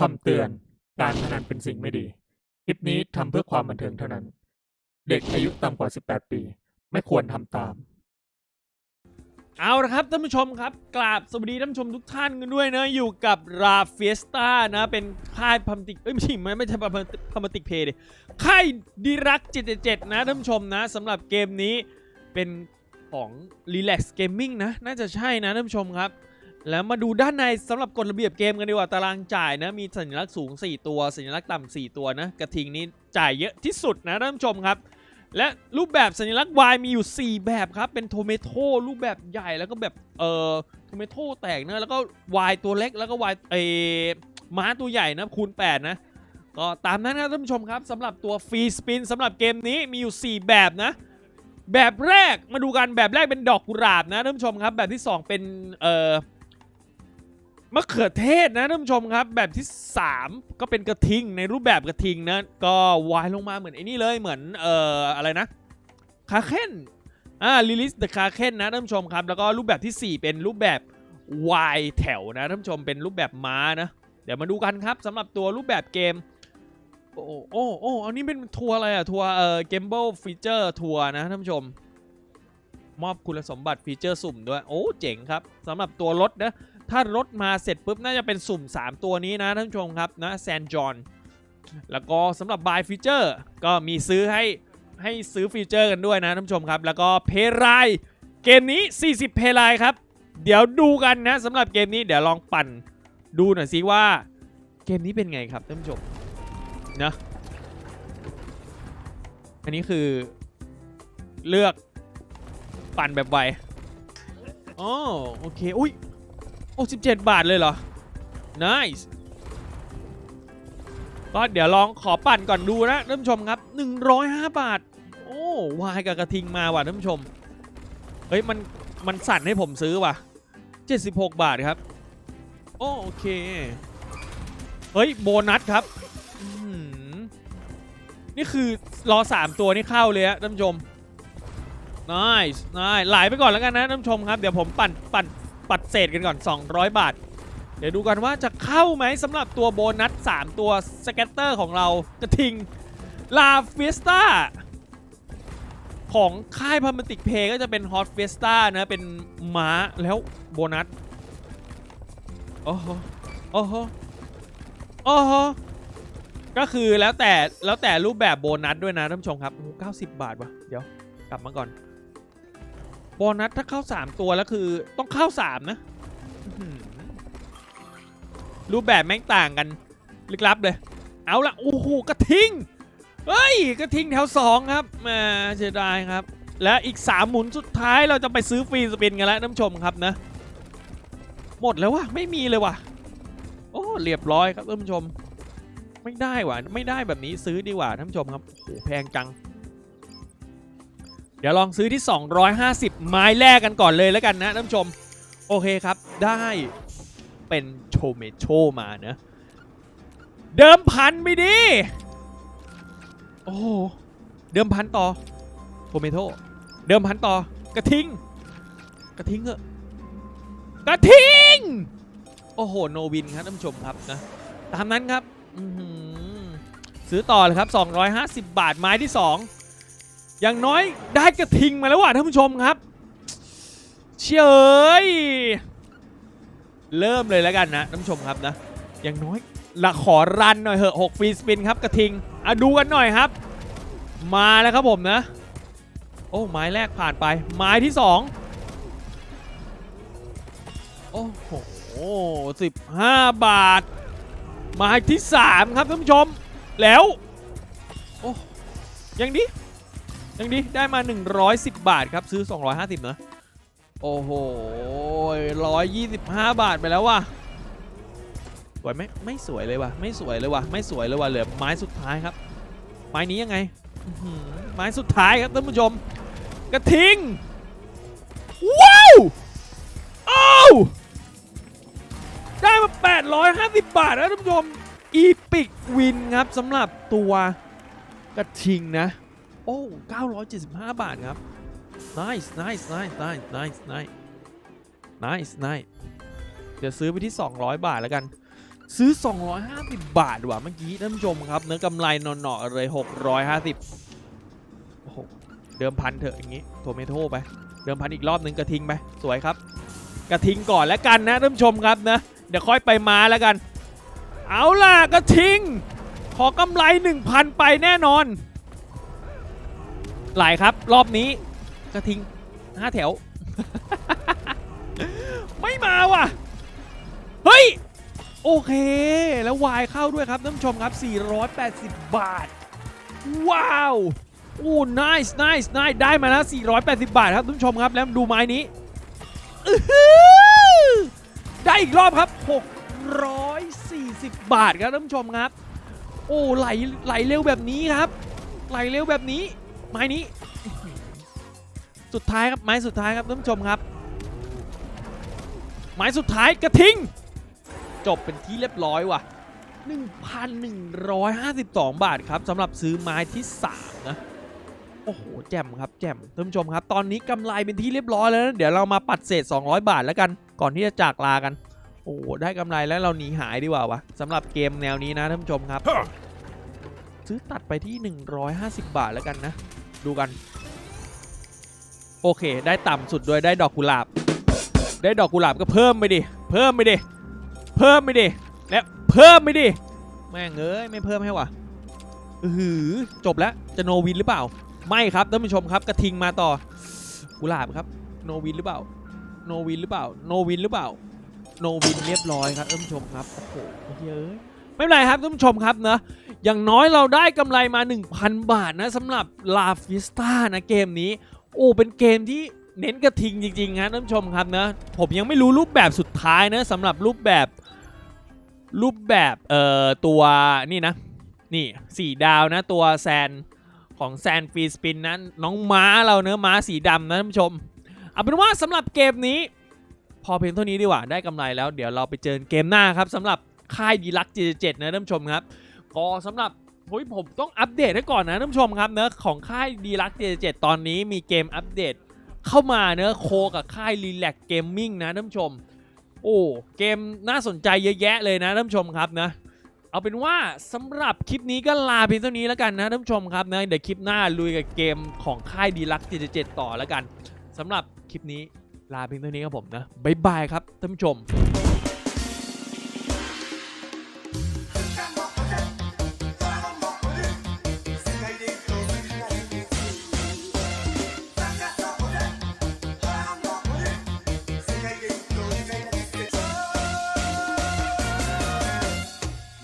คำเตือน การพนันเป็นสิ่งไม่ดี คลิปนี้ทำเพื่อความบันเทิงเท่านั้น เด็กอายุต่ำกว่า 18 ปี ไม่ควรทำตาม เอาละครับท่านผู้ชมครับ กราบสวัสดีท่านผู้ชมทุกท่านกันด้วยนะ อยู่กับราเฟสตานะ เป็นค่ายพัมติก เอ้ยไม่ใช่ไม่ไม่ใช่พัมติกเพย์ดิค่ายดีรัก777 นะท่านผู้ชมนะสำหรับเกมนี้เป็นของ Relax Gaming นะ น่าจะใช่นะท่านผู้ชมครับ แล้วมาดูด้านในสำหรับกฎระเบียบเกมกันดีกว่าตารางจ่ายนะมีสัญลักษณ์สูง 4 ตัว สัญลักษณ์ต่ำ4ตัวนะกระทิงนี้จ่ายเยอะที่สุดนะท่านผู้ชมครับ และรูปแบบสัญลักษณ์ Y มีอยู่ 4 แบบครับ เป็นโทเมโต้รูปแบบใหญ่แล้วก็แบบเอ่อโทเมโต้แตกนะแล้วก็ Y ตัวเล็กแล้วก็ Y เออม้าตัวใหญ่นะคูณ 8 นะ ก็ตามนั้นนะท่านผู้ชมครับสำหรับตัวฟรีสปินสำหรับเกมนี้มีอยู่ 4 แบบนะแบบแรกมาดูกันแบบแรกเป็นดอกกุหลาบนะท่านผู้ชมครับ แบบที่ 2 เป็นเอ่อ มะเขือเทศนะท่านผู้ชมครับ แบบที่ 3 ก็เป็นกระทิงในรูปแบบกระทิงนะ ก็วายลงมาเหมือนไอ้นี่เลยเหมือนเอ่ออะไรนะคาเคนอ่าลิลิสเดอะคาเคนนะท่านผู้ชมครับ แล้วก็รูปแบบทีสี่4 เป็นรูปแบบ Y แถวนะท่านผู้ชมเป็นรูปแบบม้านะเดี๋ยวมาดูกันครับสำหรับตัวรูปแบบเกมโอ้โอ้โอ้อันนี้เป็นทัวร์อะไรอะทัวร์เอ่อ Gamble Feature ทัวร์นะท่านผู้ชม มอบคุณสมบัติฟีเจอร์สุ่มด้วย โอ้ เจ๋งครับสำหรับตัวรถนะ ถ้ารถมาเสร็จปุ๊บน่าจะเป็นสุ่ม 3 ตัวนี้นะท่านผู้ชมครับนะแซนจอนแล้วก็สำหรับบายฟีเจอร์ก็มีซื้อให้ให้ซื้อฟีเจอร์กันด้วยนะท่านผู้ชมครับ แล้วก็เพรายเกมนี้ 40 เพรายครับ เดี๋ยวดูกันนะสำหรับเกมนี้เดี๋ยวลองปั่นดูหน่อยสิว่าเกมนี้เป็นไงครับท่านผู้ชมนะอันนี้คือเลือกปั่นแบบไวอ๋อโอเค อุ้ย โอ้17บาทเลยเหรอ nice ก็เดี๋ยวลองขอปั่นก่อนดูนะท่านผู้ชมครับ 105 บาท โอ้วายกับกระทิงมาว่ะท่านผู้ชม เฮ้ยมันมันสั่นให้ผมซื้อว่ะ 76 บาทครับ โอโอเค เฮ้ยโบนัสครับ นี่คือรอ 3 ตัวนี่เข้าเลยฮะท่านผู้ชม nice nice ไหลไปก่อนแล้วกันนะท่านผู้ชมครับ เดี๋ยวผมปั่นปั่น ปัดเศษกันก่อน 200 บาท เดี๋ยวดูกันว่าจะเข้าไหมสำหรับตัวโบนัส 3 ตัวสเก็ตเตอร์ของเรากระทิงลาเฟสตาของค่ายพามาติกเพย์ก็จะเป็นฮอตเฟสตานะ เป็นม้าแล้วโบนัส โอ้โห โอ้โห โอ้โห ก็คือแล้วแต่แล้วแต่รูปแบบโบนัสด้วยนะท่านผู้ชมครับโอ้โห90 บาทวะเดี๋ยวกลับมาก่อน โบนัสถ้าเข้า 3 ตัวแล้วคือต้องเข้า 3 นะรูปแบบแม่งต่างกันลึกลับเลย เอาละโอ้โหกระทิงเฮ้ยกระทิงแถว 2 ครับแหมาเสียดายครับ และอีก 3 หมุนสุดท้ายเราจะไปซื้อฟรีสปินกันแล้วท่านผู้ชมครับนะ หมดแล้ววะไม่มีเลยว่ะ โอ้เรียบร้อยครับท่านผู้ชม ไม่ได้ว่ะไม่ได้แบบนี้ซื้อดีกว่าท่านผู้ชมครับโอ้แพงจัง เดี๋ยวลองซื้อที่ 250 ไม้แรกกันก่อนเลยแล้วกันนะท่านผู้ชม โอเคครับ ได้เป็นโชเมโชมาเนะเดิมพันไปดิโอ้เดิมพันต่อโทเมโตเดิมพันต่อกระทิง กระทิงเหอะกระทิง โอ้โห โนวินครับท่านผู้ชมครับนะ ตามนั้นครับ ซื้อต่อเลยครับ 250 บาทไม้ที่ 2 อย่างน้อยได้กระทิงมาแล้วว่ะท่านผู้ชมครับเฉยเริ่มเลยแล้วกันนะท่านผู้ชมครับนะ อย่างน้อยละขอรันหน่อยเหอะ6ฟรีสปินครับกระทิงอะดูกันหน่อยครับ มาแล้วครับผมนะ โอ้ไม้แรกผ่านไป ไม้ที่2โอ้โหสิบห้าบาท ไม้ที่3ครับท่านผู้ชมแล้ว โอ้ยังดี ยังดีได้มา 110 บาทครับ ซื้อ 250เนอะโอ้โห125 บาทไปแล้วว่ะสวยไหมไม่สวยเลยว่ะ ไม่สวยเลยว่ะ ไม่สวยเลยว่ะ เหลือไม้สุดท้ายครับ ไม้นี้ยังไงอื้อหือไม้สุดท้ายครับท่านผู้ชม กระทิง ว้าวโอ้าวได้มา 850 บาทนะท่านผู้ชม อีพิกวินครับสำหรับตัวกระทิงนะ โอ้975 บาทครับ nice nice nice nice nice nice nice nice เดี๋ยวซื้อไปที่ 200 บาทแล้วกัน ซื้อ 250 บาทว่ะเมื่อกี้ท่านผู้ชมครับ เนื้อกำไรนอนๆเลย 650โอ้โหเดิมพันเถอะอย่างงี้โทเมโต้ไป เดิมพันอีกรอบหนึ่งกระทิงไป สวยครับ กระทิงก่อนแล้วกันนะท่านผู้ชมครับนะ เดี๋ยวค่อยไปมาแล้วกัน เอาล่ะกระทิง ขอกำไร 1,000 ไปแน่นอน ไหลครับ รอบนี้กระทิง5แถว ไม่มาว่ะ เฮ้ย โอเค แล้ววายเข้าด้วยครับท่านผู้ชมครับ 480 บาท ว้าว โอ้ nice nice nice ได้มาแล้ว 480 บาทครับท่านผู้ชมครับ แล้วดูไม้นี้ ได้อีกรอบครับ 640 บาทครับท่านผู้ชมครับ โอ้ไหลไหลเร็วแบบนี้ครับ ไหลเร็วแบบนี้ ไม้นี้อื้อหือสุดท้ายครับไม้สุดท้ายครับท่านผู้ชมครับ ไม้สุดท้ายกระทิง จบเป็นที่เรียบร้อยว่ะ 1,152 บาทครับสำหรับซื้อไม้ที่ 3 นะโอ้โหแจ่มครับแจ่มท่านผู้ชมครับ ตอนนี้กำไรเป็นที่เรียบร้อยแล้วนะเดี๋ยวเรามาปัดเศษ 200 บาทแล้วกัน ก่อนที่จะจากลากัน โอ้โหได้กำไรแล้วเราหนีหายดีกว่าวะสำหรับเกมแนวนี้นะท่านผู้ชมครับ ซื้อตัดไปที่ 150 บาทแล้วกันนะ ดูกัน โอเค ได้ต่ำสุดด้วยได้ดอกกุหลาบ ได้ดอกกุหลาบก็เพิ่มไปดิ เพิ่มไปดิ เพิ่มไปดิ และเพิ่มไปดิ แม่งเอ้ยไม่เพิ่มให้วะอือหือจบแล้วจะโนวินหรือเปล่า ไม่ครับท่านผู้ชมครับกระทิงมาต่อกุหลาบครับโนวินหรือเปล่าโนวินหรือเปล่าโนวินหรือเปล่าโนวินเรียบร้อยครับท่านผู้ชมครับโอ้โหเฮ้ยไม่เป็นไรครับท่านผู้ชมครับเนะ อย่างน้อยเราได้กำไรมา 1,000 บาทนะสำหรับลาฟิสตานะเกมนี้ โอ้เป็นเกมที่เน้นกระทิงจริงๆครับท่านผู้ชมครับนะผมยังไม่รู้รูปแบบสุดท้ายนะสำหรับรูปแบบรูปแบบเอ่อตัวนี่นะ นี่สี่ดาวนะตัวแซนของแซนฟรีสปินนั้นน้องม้าเราเนื้อะม้าสีดำนะท่านผู้ชมเอาเป็นว่าสำหรับเกมนี้ พอเพียงเท่านี้ดีกว่าได้กำไรแล้ว เดี๋ยวเราไปเจอเกมหน้าครับสำหรับค่ายดีลักเจนะท่านผู้ชมครับ ก็สำหรับโอ้ยผมต้องอัปเดตให้ก่อนนะท่านผู้ชมครับเนื้อะของค่ายดีลักเจเจตอนนี้มีเกมอัปเดต เข้ามาเนื้อะโคกับค่ายรีแลกเกมมิ่งนะท่านผู้ชม โอ้เกมน่าสนใจเยอะแยะเลยนะท่านผู้ชมครับนะเอาเป็นว่าสำหรับคลิปนี้ก็ลาเพียงเท่านี้แล้วกันนะท่านผู้ชมครับนะเดี๋ยวคลิปหน้าลุยกับเกมของค่ายดีลักเจเจต่อแล้วกันสำหรับคลิปนี้ลาเพียงเท่านี้ครับผมนะบ๊ายบายครับท่านผู้ชม